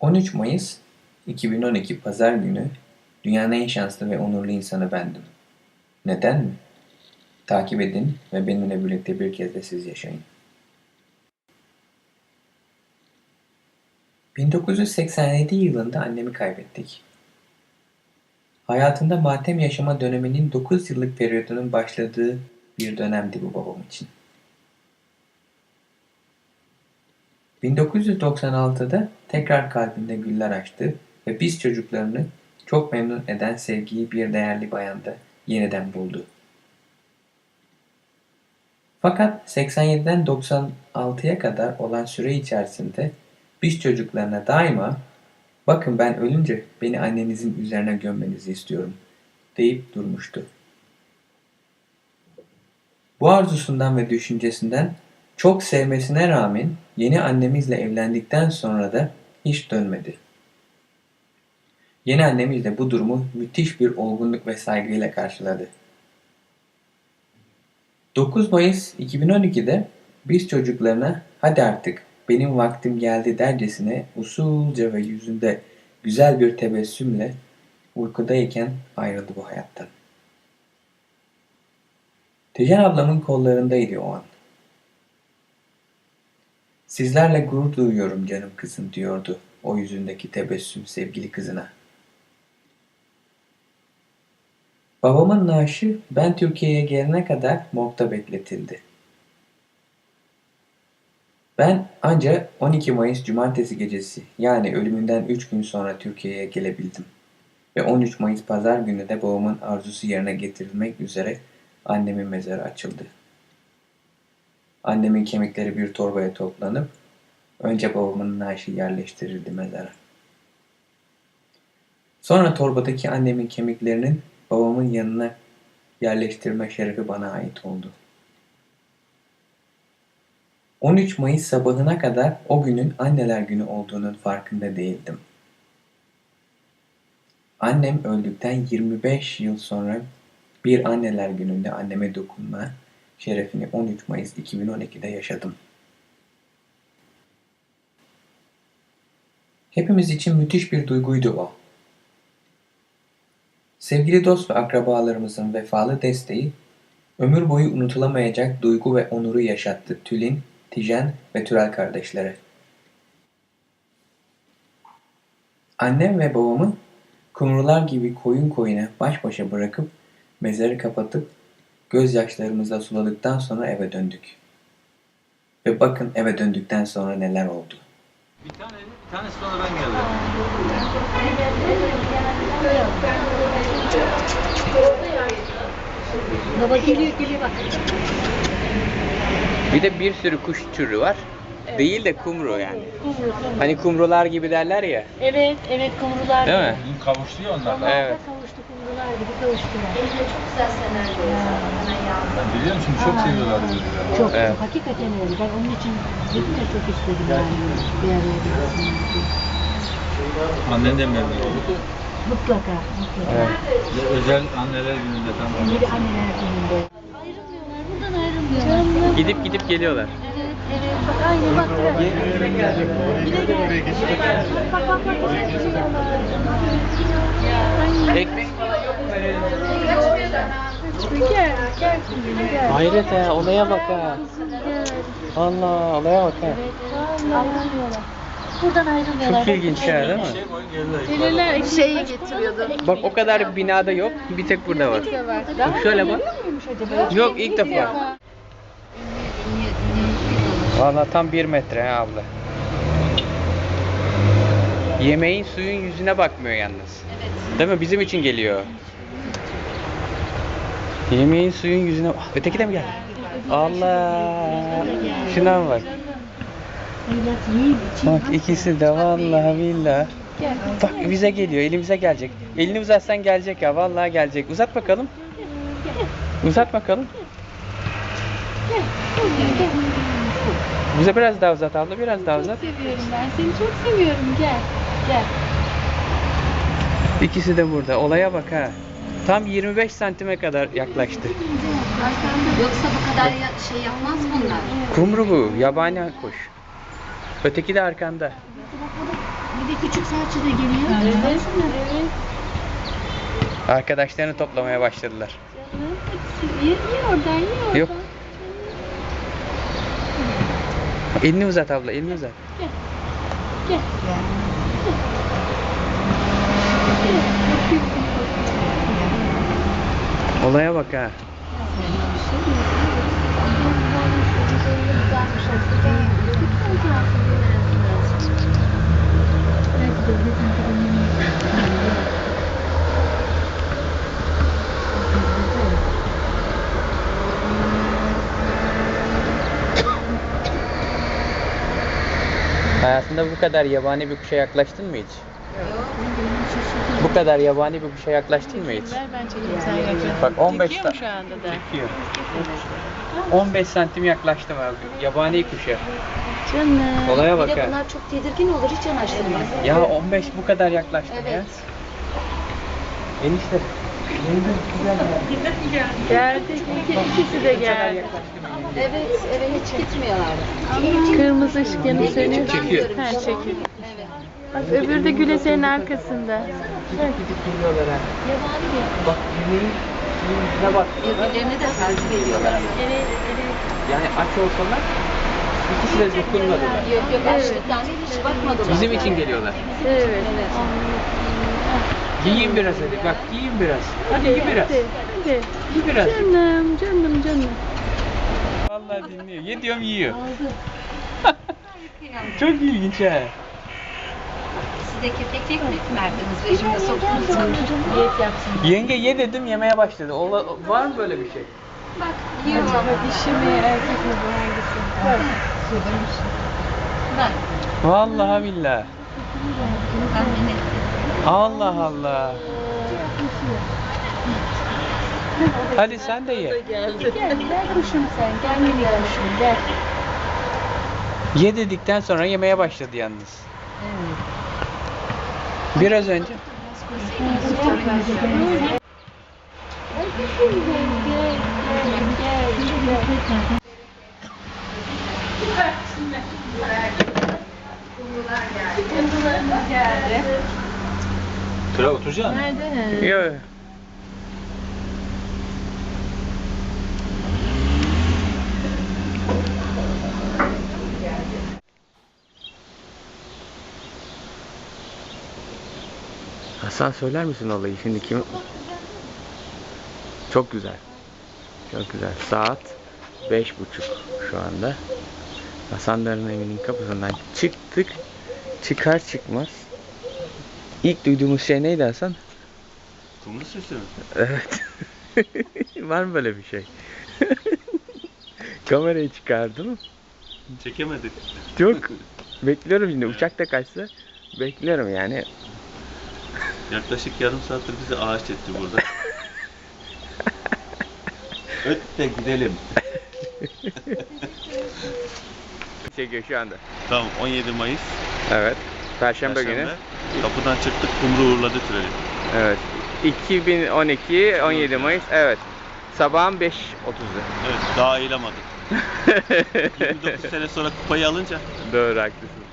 13 Mayıs 2012 Pazar günü dünyanın en şanslı ve onurlu insanı bendim. Neden mi? Takip edin ve benimle birlikte bir kez de siz yaşayın. 1987 yılında annemi kaybettik. Hayatında matem yaşama döneminin 9 yıllık periyodunun başladığı bir dönemdi bu babam için. 1996'da tekrar kalbinde güller açtı ve biz çocuklarını çok memnun eden sevgiyi bir değerli bayanda yeniden buldu. Fakat 87'den 96'ya kadar olan süre içerisinde biz çocuklarına daima bakın ben ölünce beni annenizin üzerine gömmenizi istiyorum deyip durmuştu. Bu arzusundan ve düşüncesinden çok sevmesine rağmen yeni annemizle evlendikten sonra da hiç dönmedi. Yeni annemiz de bu durumu müthiş bir olgunluk ve saygıyla karşıladı. 9 Mayıs 2012'de biz çocuklarına hadi artık benim vaktim geldi dercesine usulca ve yüzünde güzel bir tebessümle uykudayken ayrıldı bu hayattan. Tijen ablamın kollarındaydı o an. Sizlerle gurur duyuyorum canım kızım diyordu o yüzündeki tebessüm sevgili kızına. Babamın naaşı ben Türkiye'ye gelene kadar morgda bekletildi. Ben ancak 12 Mayıs Cumartesi gecesi yani ölümünden 3 gün sonra Türkiye'ye gelebildim. Ve 13 Mayıs Pazar günü de babamın arzusu yerine getirilmek üzere annemin mezarı açıldı. Annemin kemikleri bir torbaya toplanıp önce babamın naaşı yerleştirildi mezara. Sonra torbadaki annemin kemiklerinin babamın yanına yerleştirme şerefi bana ait oldu. 13 Mayıs sabahına kadar o günün anneler günü olduğunun farkında değildim. Annem öldükten 25 yıl sonra bir anneler gününde anneme dokunma şerefini 13 Mayıs 2012'de yaşadım. Hepimiz için müthiş bir duyguydu o. Sevgili dost ve akrabalarımızın vefalı desteği ömür boyu unutulamayacak duygu ve onuru yaşattı Tülin, Tijen ve Türel kardeşlere. Annem ve babamı kumrular gibi koyun koyuna baş başa bırakıp mezarı kapatıp gözyaşlarımızla suladıktan sonra eve döndük. Ve bakın eve döndükten sonra neler oldu. Bir tane, bir tanesi sonra ben geldim. Baba geliyor geliyor bak. Bir de bir sürü kuş türü var. Değil de kumru yani. Kumru kumru. Hani kumrular gibi derler ya. Evet evet kumrular. Değil gibi. mi? Kavuştu ya onlar. Onlar Evet. da kavuştu kumrular gibi kavuştular. çok güzel senaryo Ben biliyorum şimdi çok Aa. seviyorlar birbirlerini. Çok Evet. çok hakikaten öyle. Ben onun için dedim de çok istedim yani bir araya gelsin. Annen de memnun oldu. Mutlaka mutlaka. Evet. Ve özel anneler gününde tam Bir de anneler gününde. Ayrılmıyorlar buradan ayrılmıyorlar. Canım. Gidip gidip geliyorlar. Evet bak aynı bak bırak. Bir de gel. Bak bak bak. Ekmek falan yok mu? Gel gel kızım gel. Hayret ha olaya bak ha. Gel. Allah olaya bak ha. Evet, ayrılmıyorlar. Buradan ayrılmıyorlar. Çok ilginç ya değil mi? Gelirler şeyi getiriyordu. Bak o kadar binada yok. Bir tek burada var. Bak şöyle bak. Yok ilk defa. Valla tam bir metre ha abla. Yemeğin suyun yüzüne bakmıyor yalnız. Değil mi? Bizim için geliyor. Yemeğin suyun yüzüne... Ah, öteki de mi geldi? Allah! Şuna bak. Bak ikisi de vallahi billahi. Bak bize geliyor, elimize gelecek. Elini uzatsan gelecek ya, vallahi gelecek. Uzat bakalım. Uzat bakalım. Bize biraz daha uzat abla, biraz daha uzat. seviyorum ben. Seni çok seviyorum. Gel. Gel. İkisi de burada. Olaya bak ha. Tam 25 santime kadar yaklaştı. Yoksa bu kadar ya- şey yapmaz bunlar. Kumru bu, yabani kuş. Öteki de arkanda. Bir de küçük serçe de geliyor. Evet. Evet. Arkadaşlarını toplamaya başladılar. Canım, hepsi- Ye, ye oradan, ye oradan. Yok. Elini uzat abla, elini uzat. Gel. Gel. Olaya bak ha. Hayatında bu kadar yabani bir kuşa yaklaştın mı hiç? Bu kadar yabani bir kuşa yaklaştın mı hiç? Ver ben çekeyim sen yakın. Bak 15 Çekiyor mu ta- şu anda da? Çekiyor. 15 santim yaklaştım abi. Yabani kuşa. Canım. Olaya Bir bak de ha. bunlar çok tedirgin olur hiç yanaştırmaz. Ya 15 bu kadar yaklaştım ya. Evet. Enişte. Yeniden güzel geldi. Geldi. İki, ikisi de geldi. Evet, evet hiç gitmiyorlar. Kırmızı ışık yanı sönüyor. Çekiyor. Ha çekiyor. Evet. Bak öbürü de güle senin arkasında. Gidip gidip geliyorlar ha. Bak şeyin yüzüne bak. Birbirlerine de takip ediyorlar. Yani aç olsalar ikisi de dokunmadılar. Yok yok açlıktan hiç bakmadılar. Bizim için geliyorlar. Evet. Evet. Yiyin biraz hadi. Bak yiyin biraz. Hadi yi biraz. Hadi. Hadi. Yi biraz. Canım, canım, canım. Vallahi dinliyor. Ye diyorum yiyor. Çok ilginç ha. Siz de kepek tek mi verdiniz rejimde soktunuz? Diyet yapsın. Yenge ye dedim yemeye başladı. Ola, var mı böyle bir şey? Bak yiyor Acaba dişi mi erkek mi bu hangisi? Bak Vallahi billahi. tahmin ettim. Allah Allah. Hadi sen de ye. Geldi. Gel, gel kuşum sen. Gel minik kuşum, gel. Ye dedikten sonra yemeye başladı yalnız. Biraz önce. Şuraya oturacaksın. Nerede? Yok. Hasan söyler misin olayı şimdi kim? Çok güzel. Çok güzel. Saat beş buçuk şu anda. Hasanların evinin kapısından çıktık. Çıkar çıkmaz. İlk duyduğumuz şey neydi Hasan? Kumlu sesi mi? Evet. Var mı böyle bir şey? Kamerayı çıkardım. Çekemedik. Çok bekliyorum şimdi uçak da kaçsa bekliyorum yani. Yaklaşık yarım saattir bizi ağaç etti burada. Öt de gidelim. Çekiyor şu anda. Tamam 17 Mayıs. Evet. Perşembe, günü. Perşembe. Kapıdan çıktık kumru uğurladı treni. Evet. 2012 17 Mayıs. Evet. Sabahın 5.30'u. Evet daha ayılamadık. 29 sene sonra kupayı alınca Doğru haklısın.